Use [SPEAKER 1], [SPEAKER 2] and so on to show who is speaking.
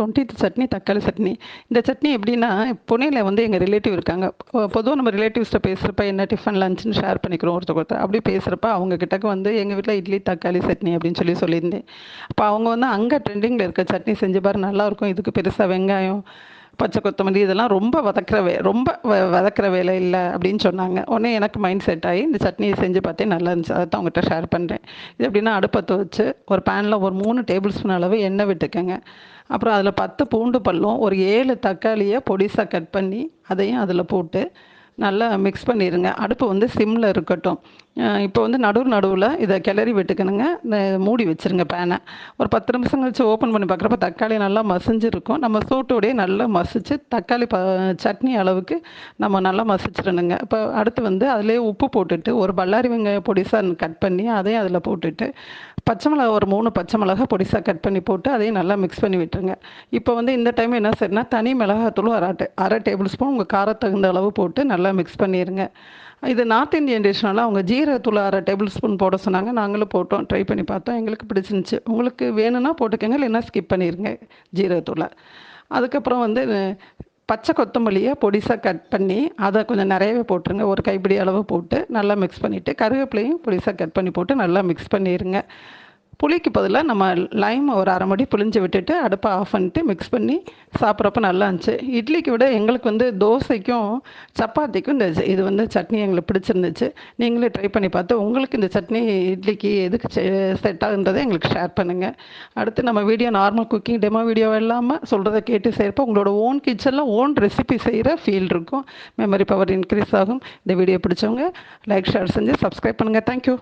[SPEAKER 1] Twenty chutney தக்காளி சட்னி. இந்த சட்னி எப்படின்னா புனேல வந்து எங்கள் ரிலேட்டிவ் இருக்காங்க. பொதுவாக நம்ம ரிலேட்டிவ்ஸ்கிட்ட பேசுகிறப்ப என்ன டிஃபன் லஞ்சுன்னு ஷேர் பண்ணிக்கிறோம் ஒருத்தர் ஒருத்தர் அப்படி பேசுகிறப்ப அவங்க கிட்டக்கு வந்து எங்கள் வீட்டில் இட்லி தக்காளி சட்னி அப்படின்னு சொல்லி சொல்லியிருந்தேன். அப்போ அவங்க வந்து அங்கே ட்ரெண்டிங்கில் இருக்க சட்னி செஞ்சு பாரு நல்லாயிருக்கும் இதுக்கு பெருசாக வெங்காயம் பச்சை கொத்தமல்லி இதெல்லாம் ரொம்ப வதக்கிற வே ரொம்ப வ வதக்கிற வேலை இல்லை அப்படின்னு சொன்னாங்க. உடனே எனக்கு மைண்ட் செட் ஆகி இந்த சட்னியை செஞ்சு பார்த்தேன் நல்லா இருந்துச்சு. அதை தான் உங்கள்கிட்ட ஷேர் பண்ணுறேன் இது எப்படின்னா அடுப்பத்தை வச்சு ஒரு பேனில் ஒரு மூணு டேபிள் ஸ்பூன் அளவு எண்ணெய் விட்டுக்கோங்க. அப்புறம் அதில் பத்து பூண்டு பல்லும் ஒரு ஏழு தக்காளியை பொடிசாக கட் பண்ணி அதையும் அதில் போட்டு நல்லா மிக்ஸ் பண்ணிடுங்க அடுப்பு வந்து சிம்மில் இருக்கட்டும். இப்போ வந்து நடுவு நடுவில் இதை கிளறி விட்டுக்கணுங்க. மூடி வச்சுருங்க பேனை ஒரு பத்து நிமிஷம் கழிச்சு ஓப்பன் பண்ணி பார்க்குறப்ப தக்காளி நல்லா மசிஞ்சிருக்கும். நம்ம சூட்டோடையே நல்லா மசிச்சு தக்காளி ப சட்னி அளவுக்கு நம்ம நல்லா மசிச்சிடணுங்க. இப்போ அடுத்து வந்து அதிலே உப்பு போட்டுட்டு ஒரு பல்லாரி வெங்காயம் பொடிசாக கட் பண்ணி அதையும் அதில் போட்டுட்டு பச்சை மிளகா ஒரு மூணு பச்சை மிளகா பொடிசாக கட் பண்ணி போட்டு அதையும் நல்லா மிக்ஸ் பண்ணி விட்டுருங்க. இப்போ வந்து இந்த டைம் என்ன செய்யணும்னா தனி மிளகாத்தூள் அரை அரை டேபிள் ஸ்பூன் உங்கள் காரத்துக்கு தகுந்த அளவு போட்டு நல்லா மிக்ஸ் பண்ணிடுங்க இது நார்த் இந்தியன் டிஷ்னால அவங்க ஜீரகத்தூள் அரை டேபிள் ஸ்பூன் போட சொன்னாங்க. நாங்களும் போட்டோம் ட்ரை பண்ணி பார்த்தோம். எங்களுக்கு பிடிச்சிருந்துச்சி. உங்களுக்கு வேணும்னா போட்டுக்கோங்க இல்லைன்னா ஸ்கிப் பண்ணிடுங்க ஜீரகத்தூளை அதுக்கப்புறம் வந்து பச்சை கொத்தமல்லியை பொடிசாக கட் பண்ணி அதை கொஞ்சம் நிறையவே போட்டுருங்க. ஒரு கைப்பிடி அளவு போட்டு நல்லா மிக்ஸ் பண்ணிவிட்டு கருவேப்பிலையும் பொடிசாக கட் பண்ணி போட்டு நல்லா மிக்ஸ் பண்ணிடுங்க புளிக்கு பதிலாக நம்ம லைம் ஒரு அரை மடி புளிஞ்சு விட்டுட்டு அடுப்பை ஆஃப் பண்ணிட்டு மிக்ஸ் பண்ணி சாப்பிட்றப்ப நல்லா இருந்துச்சு. இட்லிக்கு விட எங்களுக்கு வந்து தோசைக்கும் சப்பாத்திக்கும் இந்த இது வந்து சட்னி எங்களுக்கு பிடிச்சிருந்துச்சு. நீங்களே ட்ரை பண்ணி பார்த்து உங்களுக்கு இந்த சட்னி இட்லிக்கு எதுக்கு செட் ஆகுன்றதை எங்களுக்கு ஷேர் பண்ணுங்கள் அடுத்து நம்ம video normal cooking demo video இல்லாமல் சொல்கிறத கேட்டு செய்கிறப்ப உங்களோட ஓன் கிச்சனில் ஓன் ரெசிபி செய்கிற ஃபீல் இருக்கும். மெமரி பவர் இன்க்ரீஸ் ஆகும். இந்த வீடியோ பிடிச்சவங்க லைக் ஷேர் செஞ்சு சப்ஸ்கிரைப் பண்ணுங்கள் தேங்க்யூ